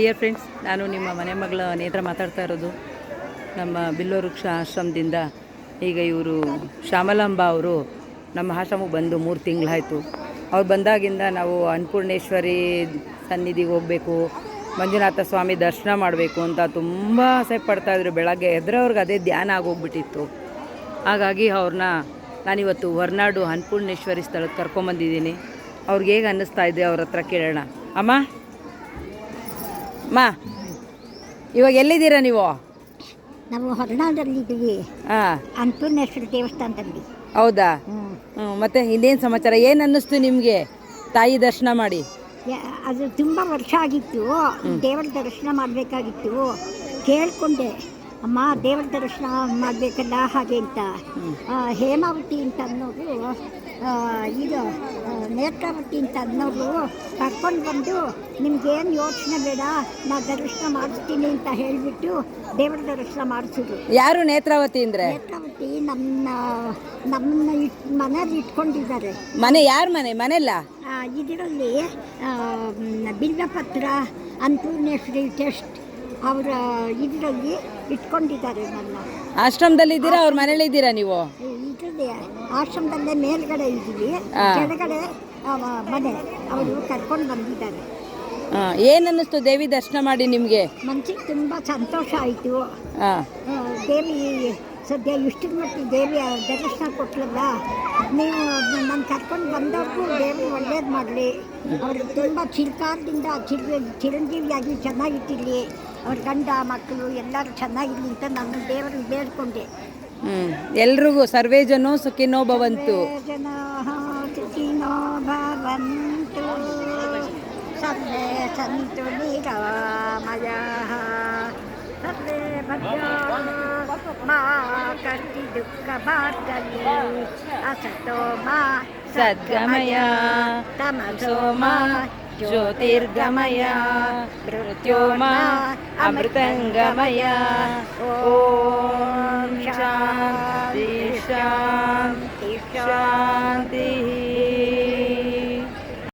Dear friends ನಾನು ನಿಮ್ಮ ಮನೆ ಮಗಳ ನೇತ್ರ ಮಾತಾಡ್ತಾ ಇರೋದು. ನಮ್ಮ ಬಿಲ್ಲೋವೃಕ್ಷ ಆಶ್ರಮದಿಂದ ಈಗ ಇವರು ಶ್ಯಾಮಲಾಂಬ ಅವರು ನಮ್ಮ ಆಶ್ರಮಕ್ಕೆ ಬಂದು ಮೂರು ತಿಂಗಳಾಯಿತು. ಅವ್ರು ಬಂದಾಗಿಂದ ನಾವು ಅನ್ನಪೂರ್ಣೇಶ್ವರಿ ಸನ್ನಿಧಿಗೆ ಹೋಗಬೇಕು, ಮಂಜುನಾಥ ಸ್ವಾಮಿ ದರ್ಶನ ಮಾಡಬೇಕು ಅಂತ ತುಂಬ ಆಸೆ ಪಡ್ತಾಯಿದ್ರು ಬೆಳಗ್ಗೆ ಎದ್ರವ್ರಿಗೆ ಅದೇ ಧ್ಯಾನ ಆಗೋಗ್ಬಿಟ್ಟಿತ್ತು. ಹಾಗಾಗಿ ಅವ್ರನ್ನ ನಾನಿವತ್ತು ಹೊರನಾಡು ಅನ್ನಪೂರ್ಣೇಶ್ವರಿ ಸ್ಥಳಕ್ಕೆ ಕರ್ಕೊಂಬಂದಿದ್ದೀನಿ. ಅವ್ರಿಗೆ ಹೇಗೆ ಅನ್ನಿಸ್ತಾ ಇದೆ ಅವ್ರ ಹತ್ರ ಕೇಳೋಣ. ಅಮ್ಮ? ಅಮ್ಮ ಇವಾಗ ಎಲ್ಲಿದ್ದೀರಾ ನೀವು? ನಾವು ಹೊರನಾಡಲ್ಲಿದ್ದೀವಿ ಹಾಂ ಅನ್ನಪೂರ್ಣೇಶ್ವರಿ ದೇವಸ್ಥಾನದಲ್ಲಿ. ಹೌದಾ. ಹ್ಞೂ ಮತ್ತೆ ಇನ್ನೇನು ಸಮಾಚಾರ? ಏನು ಅನ್ನಿಸ್ತು ನಿಮಗೆ ತಾಯಿ ದರ್ಶನ ಮಾಡಿ? ಯಾ- ಅದು ತುಂಬ ವರ್ಷ ಆಗಿತ್ತು. ದೇವರ ದರ್ಶನ ಮಾಡಬೇಕಾಗಿತ್ತು. ಕೇಳ್ಕೊಂಡೆ. ಅಮ್ಮ ದೇವರ ದರ್ಶನ ಮಾಡಬೇಕಲ್ಲ ಹಾಗೆ ಅಂತ. ಹೇಮಾವತಿ ಅಂತ ಅನ್ನೋರು ಇದು ನೇತ್ರಾವತಿ ಅಂತ ಅನ್ನೋರು ಕರ್ಕೊಂಡು ಬಂದು ನಿಮ್ಗೇನು ಯೋಚನೆ ಬೇಡ ನಾ ದರ್ಶನ ಮಾಡಿಸ್ತೀನಿ ಅಂತ ಹೇಳಿಬಿಟ್ಟು ದೇವರ ದರ್ಶನ ಮಾಡಿಸಿದ್ರು. ಯಾರು ನೇತ್ರಾವತಿ ಅಂದರೆ? ನೇತ್ರಾವತಿ ನಮ್ಮ ನಮ್ಮನ್ನ ಇಟ್ ಮನೇಲಿ ಇಟ್ಕೊಂಡಿದ್ದಾರೆ. ಮನೆ ಯಾರ ಮನೆ? ಮನೆಲ್ಲ ಇದರಲ್ಲಿ ಬಿಲ್ವಪತ್ರ ಅನ್ನಪೂರ್ಣೇಶ್ವರಿ ಟೆಸ್ಟ್ ಅವರ ಇದರಲ್ಲಿ ಇಟ್ಕೊಂಡಿದ್ದಾರೆ ನನ್ನ. ಆಶ್ರಮದಲ್ಲಿ ಇದ್ದೀರಾ? ಅವ್ರ ಮನೇಲಿ ಇದ್ದೀರಾ ನೀವು? ಇದರಲ್ಲಿ. ಆಶ್ರಮದಲ್ಲೇ ಮೇಲ್ಗಡೆ ಇದ್ದೀವಿ. ಕೆಳಗಡೆ ಮನೆ. ಅವರು ಕರ್ಕೊಂಡು ಬಂದಿದ್ದಾರೆ. ಏನನ್ನಿಸ್ತು ಏನು ಅನ್ನಿಸ್ತು ದೇವಿ ದರ್ಶನ ಮಾಡಿ ನಿಮಗೆ? ಮನ್ಸಿಗೆ ತುಂಬ ಸಂತೋಷ ಆಯಿತು. ದೇವಿ ಸದ್ಯ ಇಷ್ಟಿನ ಮಟ್ಟಿಗೆ ದೇವಿ ದರ್ಶನ ಕೊಟ್ಲಲ್ಲ ನೀವು ನಾನು ಕರ್ಕೊಂಡು ಬಂದವ್ರಿಗೂ ದೇವರು ಒಳ್ಳೇದು ಮಾಡಲಿ. ಅವ್ರಿಗೆ ತುಂಬ ಚಿರಕಾಲದಿಂದ ಚಿರ ಚಿರಂಜೀವಿಯಾಗಿ ಚೆನ್ನಾಗಿಟ್ಟಿರಲಿ. ಅವ್ರ ಗಂಡ ಮಕ್ಕಳು ಎಲ್ಲರೂ ಚೆನ್ನಾಗಿರಲಿ ಅಂತ ನಾನು ದೇವರಿಗೆ ಬೇಡ್ಕೊಂಡೆ. ಎಲ್ಲರಿಗೂ ಎಲ್ರಿಗೂ ಸರ್ವೇ ಜನೋ ಸುಖಿನೋ ಭವಂತು. ಜನಾಃ ಸುಖಿನೋ ಭವಂತು. ಸರ್ವೇ ಸಂತು ಮಯ ಸರ್ವೇ ಭದ್ರಾಣಿ ಮಾ ಕರ್ತಿ ದುಃಖ ಭಾಗ್ಯಲಿ ಅಸತೋ ಮಾ ಸದ್ಗಮಯ ತಮಸೋ ಸೋಮ ಜ್ಯೋತಿರ್ಗಮಯ ಮೃತ್ಯೋಮ ಅಮೃತಂಗಮಯ ಓ